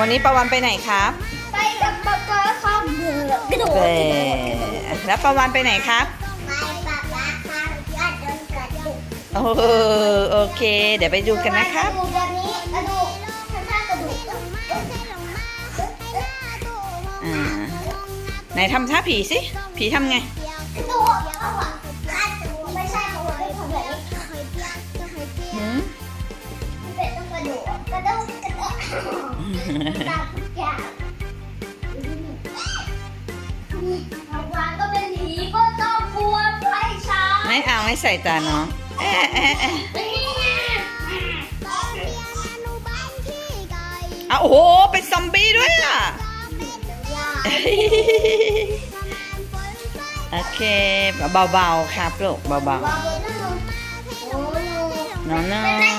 วันนี้ประวันไปไหนครับไปกับป๊าป๊าครับเดือกระโดดเออแล้วประวันไปไหนครับ ไปป๊าป๊าครับยอดโดนกระดูกโอ้โหโอเค เดี๋ยวไปดูกันนะครับ กระดูกแบบนี้กระดูกข้างๆกระดูกอ่าไหนทำท่าผีสิ ผีทำไง กระดูกเอาอะไม่ใช่เขาไม่ทำแบบนี้หืม เป็ดต้องกระดูกกระดูกกระดู กตามทุกอย่างเอาวางก็เป็นผีก็ต้องกลัวไฟฉายไม่เอาไม่ใส่ตาน้องเอ๊ะเอ๊ะเอ๊ะนี่ไงอะโอ้โห เป็นซอมบี้ด้วยอะ โอเค เบาๆ ครับลูกเบาโอ้โหๆน้องเป็นไรจับไฟๆ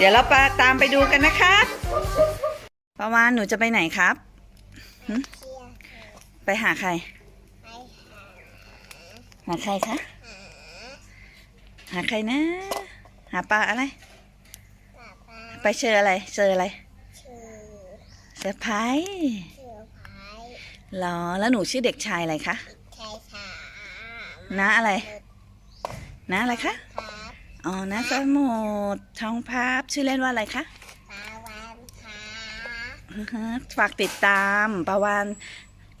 เดี๋ยวเราไปตามไปดูกันนะครับประวานหนูจะไปไหนครับหึไปหาใคร หาใครคะ หาใครนะ หาปลาอะไร ไปเจออะไร เจออะไรเซอร์ไพรส์เหรอ แล้วหนูชื่อเด็กชายอะไรคะน้าอะไรน้าอะไรคะ อ๋อน้าสมุดทองพับชื่อเล่นว่าอะไรคะอือฮะฝากติดตามประวาน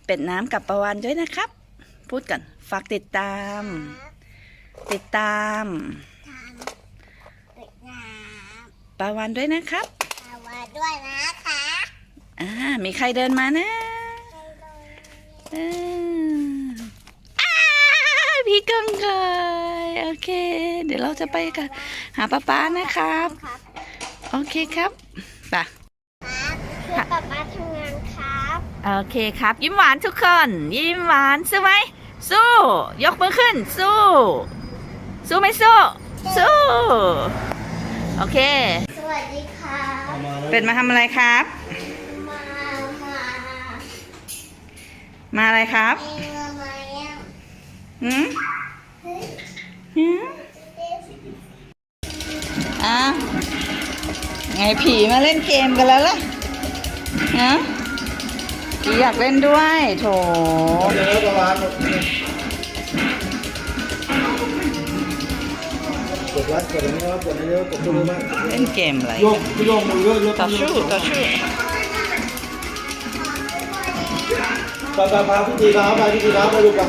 เป็ดน้ำกับประวานด้วยนะครับ พูดก่อนฝากติดตาม ติดตามประวานด้วยนะครับด้วยนะคะอ่ามีใครเดินมานะเอออ้าพี่กังเกย โอเค เดี๋ยวเราจะไปกันหาป้าป้านะครับครับโอเคครับไปคือป๊าป๊าทำงานครับ โอเคครับ ยิ้มหวานทุกคน ยิ้มหวานสู้ไหมสู้ ยกมือขึ้น สู้ สู้ไหมสู้ สู้ โอเค สวัสดีครับ เป็นมาทำอะไรครับ มา มา มาอะไรครับเอ็งมาไหมอะหืมหืม อ้าไงผีมาเล่นเกมกันแล้วล่ะฮะผีอยากเล่นด้วยโถเดี๋ยวประมาณกดไลค์กดนี้กดนี้กดตัวมากเล่นเกมอะไรโยกโยกมือเยอะเยอะต่อสู้ต่อสู้ไปไปไปพิธีครับไปพิธีครับไปดูกัน